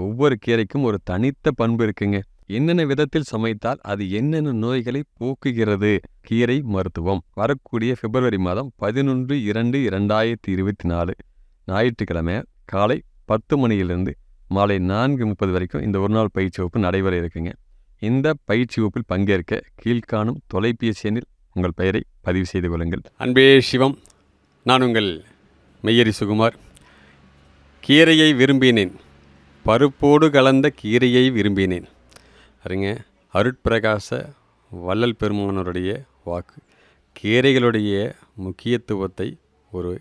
ஒவ்வொரு கீரைக்கும் ஒரு தனித்த பண்பு இருக்குங்க. என்னென்ன விதத்தில் சமைத்தால் அது என்னென்ன நோய்களை போக்குகிறது? கீரை மருத்துவம். வரக்கூடிய பிப்ரவரி மாதம் பதினொன்று இரண்டு இரண்டாயிரத்தி இருபத்தி நாலு. ஞாயிற்றுக்கிழமை காலை பத்து மணியிலிருந்து மாலை நான்கு முப்பது வரைக்கும் இந்த ஒரு நாள் பயிற்சி வகுப்பு நடைபெற இருக்குங்க. இந்த பயிற்சி வகுப்பில் பங்கேற்க கீழ்காணும் தொலைபேசி எண்ணில் உங்கள் பெயரை பதிவு செய்து கொள்ளுங்கள். அன்பே சிவம் நான் உங்கள் மெய்யரி சுகுமார். கீரையை விரும்பினேன். பருப்போடு கலந்த கீரையை விரும்பினேன். அறிங்க அருட்பிரகாச வள்ளல் பெருமானருடைய வாக்கு. கீரைகளுடைய முக்கியத்துவத்தை ஒரு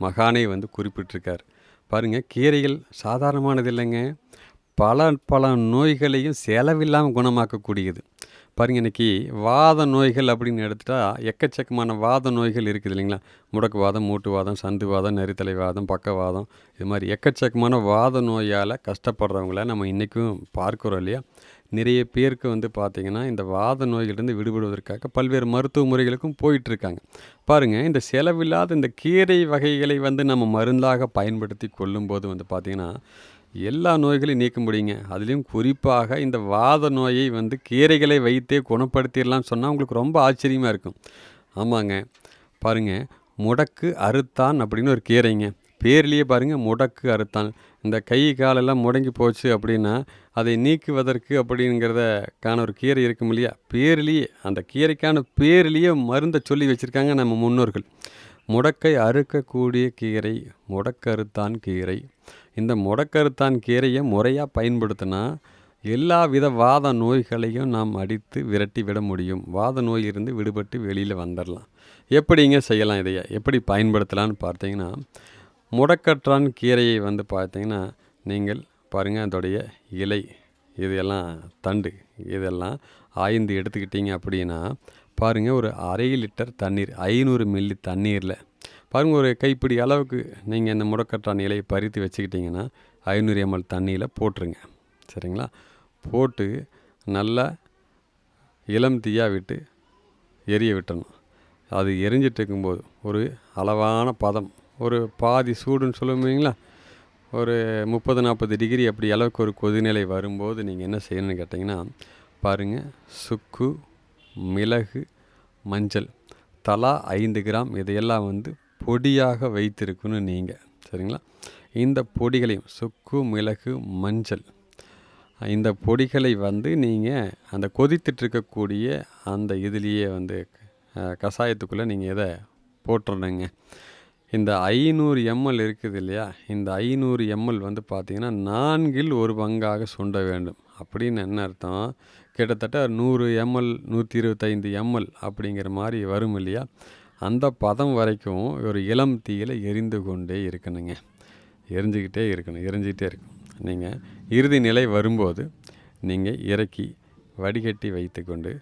மகானை வந்து குறிப்பிட்டிருக்கார். பாருங்கள் கீரைகள் சாதாரணமானது இல்லைங்க. பல பல நோய்களையும் செலவில்லாமல் குணமாக்கக்கூடியது. பாருங்க இன்னைக்கு வாத நோய்கள் அப்படின்னு எடுத்துட்டால் எக்கச்சக்கமான வாத நோய்கள் இருக்குது இல்லைங்களா? முடக்குவாதம் மூட்டுவாதம் சந்துவாதம் நெறித்தலைவாதம் பக்கவாதம் இது மாதிரி எக்கச்சக்கமான வாத நோயால் கஷ்டப்படுறவங்கள நம்ம இன்றைக்கும் பார்க்குறோம் இல்லையா? நிறைய பேருக்கு வந்து பார்த்திங்கன்னா இந்த வாத நோய்களிலிருந்து விடுபடுவதற்காக பல்வேறு மருத்துவ முறைகளுக்கும் போயிட்டுருக்காங்க. பாருங்கள் இந்த செலவில்லாத இந்த கீரை வகைகளை வந்து நம்ம மருந்தாக பயன்படுத்தி கொள்ளும்போது வந்து பார்த்திங்கன்னா எல்லா நோய்களையும் நீக்க முடியுங்க. அதுலேயும் குறிப்பாக இந்த வாத நோயை வந்து கீரைகளை வைத்தே குணப்படுத்திடலாம்னு சொன்னால் உங்களுக்கு ரொம்ப ஆச்சரியமாக இருக்கும். ஆமாங்க. பாருங்கள் முடக்கு அறுத்தான் அப்படின்னு ஒரு கீரைங்க. பேர்லேயே பாருங்கள் முடக்கு அறுத்தான். இந்த கை காலெல்லாம் முடங்கி போச்சு அப்படின்னா அதை நீக்குவதற்கு அப்படிங்கிறத காண ஒரு கீரை இருக்கும் இல்லையா? பேர்லேயே அந்த கீரைக்கான பேர்லேயே மருந்தை சொல்லி வச்சுருக்காங்க நம்ம முன்னோர்கள். முடக்கை அறுக்கக்கூடிய கீரை முடக்கருத்தான் கீரை. இந்த முடக்கருத்தான் கீரையை முறையாக பயன்படுத்தினா எல்லா வித வாத நோய்களையும் நாம் அடித்து விரட்டி விட முடியும். வாத நோயிலிருந்து விடுபட்டு வெளியில் வந்துடலாம் எப்படிங்க செய்யலாம் இதைய? எப்படி பயன்படுத்தலாம்னு பார்த்தீங்கன்னா முடக்கற்றான் கீரையை வந்து பார்த்தீங்கன்னா நீங்கள் பாருங்கள் அதோடைய இலை இதெல்லாம் தண்டு இதெல்லாம் ஆய்ந்து எடுத்துக்கிட்டீங்க அப்படின்னா பாருங்கள் ஒரு அரை லிட்டர் தண்ணீர் ஐநூறு மில்லி தண்ணீரில். பாருங்கள் ஒரு கைப்பிடி அளவுக்கு நீங்கள் இந்த முடக்கற்றான் இலையை பறித்து வச்சுக்கிட்டிங்கன்னா ஐநூறு எம்எல் தண்ணியில் போட்டுருங்க. சரிங்களா? போட்டு நல்லா இளம் தீயாக விட்டு எரிய விட்டணும் அது எரிஞ்சிட்டு இருக்கும்போது ஒரு அளவான பதம் ஒரு பாதி சூடுன்னு சொல்லுவீங்களா ஒரு முப்பது நாற்பது டிகிரி அப்படி அளவுக்கு ஒரு கொதிநிலை வரும்போது நீங்கள் என்ன செய்யணும்னு கேட்டிங்கன்னா பாருங்கள் சுக்கு மிளகு மஞ்சள் தலா ஐந்து கிராம் இதையெல்லாம் வந்து பொடியாக வைத்திருக்கணும் நீங்கள் சரிங்களா? இந்த பொடிகளையும் சுக்கு மிளகு மஞ்சள் இந்த பொடிகளை வந்து நீங்கள் அந்த கொதித்துட்ருக்கக்கூடிய அந்த இதுலேயே வந்து கஷாயத்துக்குள்ளே நீங்கள் இதை போட்டுறணுங்க. இந்த ஐநூறு எம்எல் இருக்குது இல்லையா? இந்த ஐநூறு எம்எல் வந்து பார்த்திங்கன்னா நான்கில் ஒரு பங்காக சுண்ட வேண்டும். அப்படின்னு என்ன அர்த்தம்? கிட்டத்தட்ட நூறு எம்எல் நூற்றி இருபத்தைந்து எம்எல் அப்படிங்கிற மாதிரி வரும் இல்லையா? அந்த பதம் வரைக்கும் ஒரு இளம் தீயில் எரிந்து கொண்டே இருக்கணுங்க. எரிஞ்சுக்கிட்டே இருக்கணும் எரிஞ்சிக்கிட்டே இருக்கணும். நீங்கள் இறுதி நிலை வரும்போது நீங்கள் இறக்கி வடிகட்டி வைத்துக்கொண்டு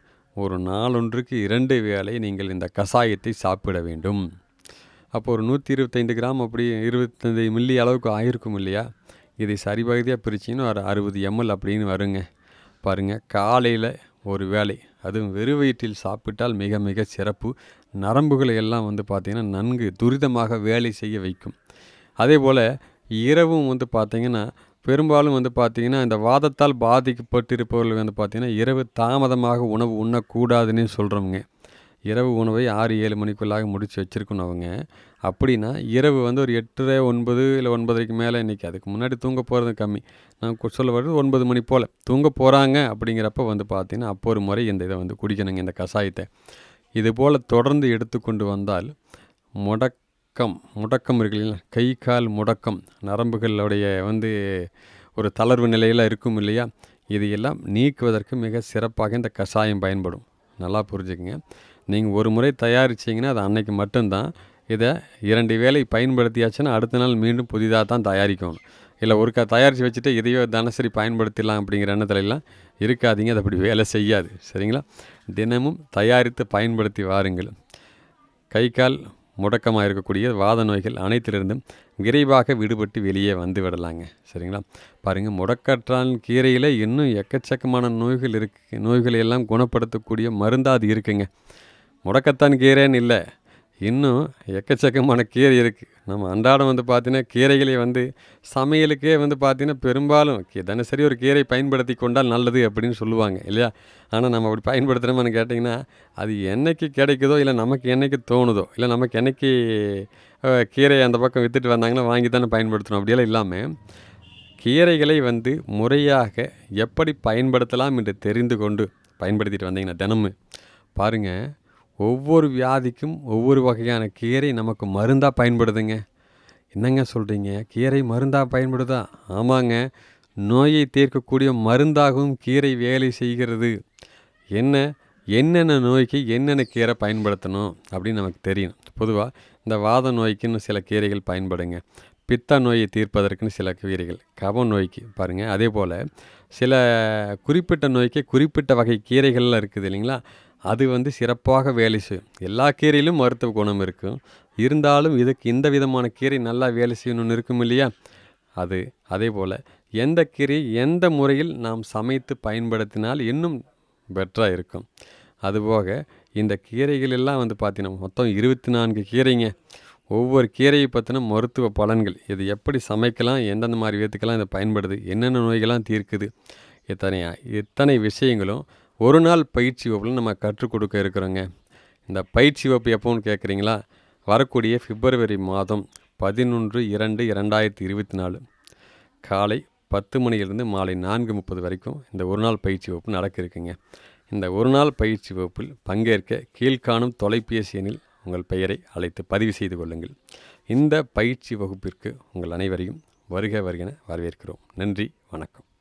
ஒரு நாளொன்றுக்கு இரண்டு வேளை நீங்கள் இந்த கஷாயத்தை சாப்பிட வேண்டும். அப்போ ஒரு நூற்றி இருபத்தைந்து கிராம் அப்படி இருபத்தைந்து மில்லி அளவுக்கு ஆயிருக்கும் இல்லையா? இதை சரிபகுதியாக பிரிச்சின்னு ஒரு அறுபது எம்எல் அப்படின்னு வருங்க. பாருங்கள் காலையில் ஒரு வேலை அதுவும் வெறும் வயிற்றில் சாப்பிட்டால் மிக மிக சிறப்பு. நரம்புகளை எல்லாம் வந்து பார்த்திங்கன்னா நன்கு துரிதமாக வேலை செய்ய வைக்கும். அதே போல் இரவும் வந்து பார்த்திங்கன்னா பெரும்பாலும் வந்து பார்த்திங்கன்னா இந்த வாதத்தால் பாதிக்கப்பட்டிருப்பவர்கள் வந்து பார்த்திங்கன்னா இரவு தாமதமாக உணவு உண்ணக்கூடாதுன்னு சொல்கிறவங்க இரவு உணவை ஆறு ஏழு மணிக்குள்ளாக முடித்து வச்சுருக்கணும் அவங்க. அப்படின்னா இரவு வந்து ஒரு எட்டரை ஒன்பது இல்லை ஒன்பதரைக்கு மேலே இன்றைக்கி அதுக்கு முன்னாடி தூங்க போகிறது கம்மி. நான் சொல்ல வர்றது ஒன்பது மணி போல். தூங்க போகிறாங்க அப்படிங்கிறப்ப வந்து பார்த்திங்கன்னா அப்போ ஒரு முறை இந்த இதை வந்து குடிக்கணுங்க இந்த கஷாயத்தை. இது போல் தொடர்ந்து எடுத்துக்கொண்டு வந்தால் முடக்கம் முடக்கம் இருக்கு இல்லைங்களா? கை கால் முடக்கம். நரம்புகளுடைய வந்து ஒரு தளர்வு நிலையில் இருக்கும் இல்லையா? இதையெல்லாம் நீக்குவதற்கு மிக சிறப்பாக இந்த கஷாயம் பயன்படும். நல்லா புரிஞ்சுக்குங்க. நீங்கள் ஒரு முறை தயாரிச்சிங்கன்னா அது அன்னைக்கு மட்டும்தான். இதை இரண்டு வேலை பயன்படுத்தியாச்சுன்னா அடுத்த நாள் மீண்டும் புதிதாக தான் தயாரிக்கணும். இல்லை ஒருக்கா தயாரித்து வச்சுட்டு இதையோ தினசரி பயன்படுத்திடலாம் அப்படிங்கிற எண்ணத்துலலாம் இருக்காதிங்க இருக்காதீங்க. அது அப்படி வேலை செய்யாது. சரிங்களா? தினமும் தயாரித்து பயன்படுத்தி வாருங்கள். கை கால் முடக்கமாக இருக்கக்கூடிய வாத நோய்கள் அனைத்திலிருந்தும் விரைவாக விடுபட்டு வெளியே வந்து விடலாங்க. சரிங்களா? பாருங்கள் முடக்கற்றான் கீரையில் இன்னும் எக்கச்சக்கமான நோய்கள் இருக்கு. நோய்களை எல்லாம் குணப்படுத்தக்கூடிய மருந்தாக அது இருக்குங்க. முடக்கத்தான் கீரைன்னு இல்லை. இன்னும் எக்கச்சக்கமான கீரை இருக்குது நம்ம அன்றாடம் வந்து பார்த்தீங்கன்னா கீரைகளை வந்து சமையலுக்கே வந்து பார்த்தீங்கன்னா பெரும்பாலும் தினசரி ஒரு கீரை பயன்படுத்தி கொண்டால் நல்லது அப்படின்னு சொல்லுவாங்க இல்லையா? ஆனால் நம்ம அப்படி பயன்படுத்துகிறோமான்னு கேட்டிங்கன்னா அது என்றைக்கு கிடைக்குதோ இல்லை நமக்கு என்னைக்கு தோணுதோ இல்லை நமக்கு என்னைக்கு கீரையை கீரை அந்த பக்கம் விற்றுட்டு வந்தாங்கன்னா வாங்கி தானே பயன்படுத்தணும். அப்படியெல்லாம் இல்லாமல் கீரைகளை வந்து முறையாக எப்படி பயன்படுத்தலாம் என்று தெரிந்து கொண்டு பயன்படுத்திட்டு வந்தீங்கன்னா தினமும். பாருங்கள் ஒவ்வொரு வியாதிக்கும் ஒவ்வொரு வகையான கீரை நமக்கு மருந்தாக பயன்படுதுங்க. என்னங்க சொல்கிறீங்க கீரை மருந்தாக பயன்படுதா? ஆமாங்க. நோயை தீர்க்கக்கூடிய மருந்தாகவும் கீரை வேலை செய்கிறது. என்ன? என்னென்ன நோய்க்கு என்னென்ன கீரை பயன்படுத்தணும் அப்படின்னு நமக்கு தெரியும். பொதுவாக இந்த வாத நோய்க்குன்னு சில கீரைகள் பயன்படுங்க. பித்த நோயை தீர்ப்பதற்குன்னு சில கீரைகள். கப நோய்க்கு பாருங்கள் அதே போல் சில குறிப்பிட்ட நோய்க்கு குறிப்பிட்ட வகை கீரைகள்லாம் இருக்குது இல்லைங்களா? அது வந்து சிறப்பாக வேலை செய்யும். எல்லா கீரையிலும் மருத்துவ குணம் இருக்கும் இருந்தாலும் இதுக்கு இந்த விதமான கீரை நல்லா வேலை செய்யணும்னு இருக்கும் இல்லையா? அது அதே போல் எந்த கீரை எந்த முறையில் நாம் சமைத்து பயன்படுத்தினால் இன்னும் பெட்டராக இருக்கும். அதுபோக இந்த கீரைகள் எல்லாம் வந்து பார்த்தீங்கன்னா மொத்தம் இருபத்தி நான்கு கீரைங்க. ஒவ்வொரு கீரையை பற்றின மருத்துவ பலன்கள் இது எப்படி சமைக்கலாம் எந்தெந்த மாதிரி விதத்துக்கெல்லாம் இதை பயன்படுது என்னென்ன நோய்கள்லாம் தீர்க்குது இத்தனை இத்தனை விஷயங்களும் ஒரு நாள் பயிற்சி வகுப்பில் நம்ம கற்றுக் கொடுக்க இருக்கிறோங்க. இந்த பயிற்சி வகுப்பு எப்போன்னு கேட்குறீங்களா? வரக்கூடிய பிப்ரவரி மாதம் பதினொன்று இரண்டு இரண்டாயிரத்தி இருபத்தி நாலு. காலை பத்து மணியிலிருந்து மாலை நான்கு முப்பது வரைக்கும் இந்த ஒரு நாள் பயிற்சி வகுப்பு நடக்க இருக்குங்க. இந்த ஒரு நாள் பயிற்சி வகுப்பில் பங்கேற்க கீழ்காணும் தொலைபேசி எண்ணில் உங்கள் பெயரை அழைத்து பதிவு செய்து கொள்ளுங்கள். இந்த பயிற்சி வகுப்பிற்கு உங்கள் அனைவரையும் வருக வருகென வரவேற்கிறோம். நன்றி வணக்கம்.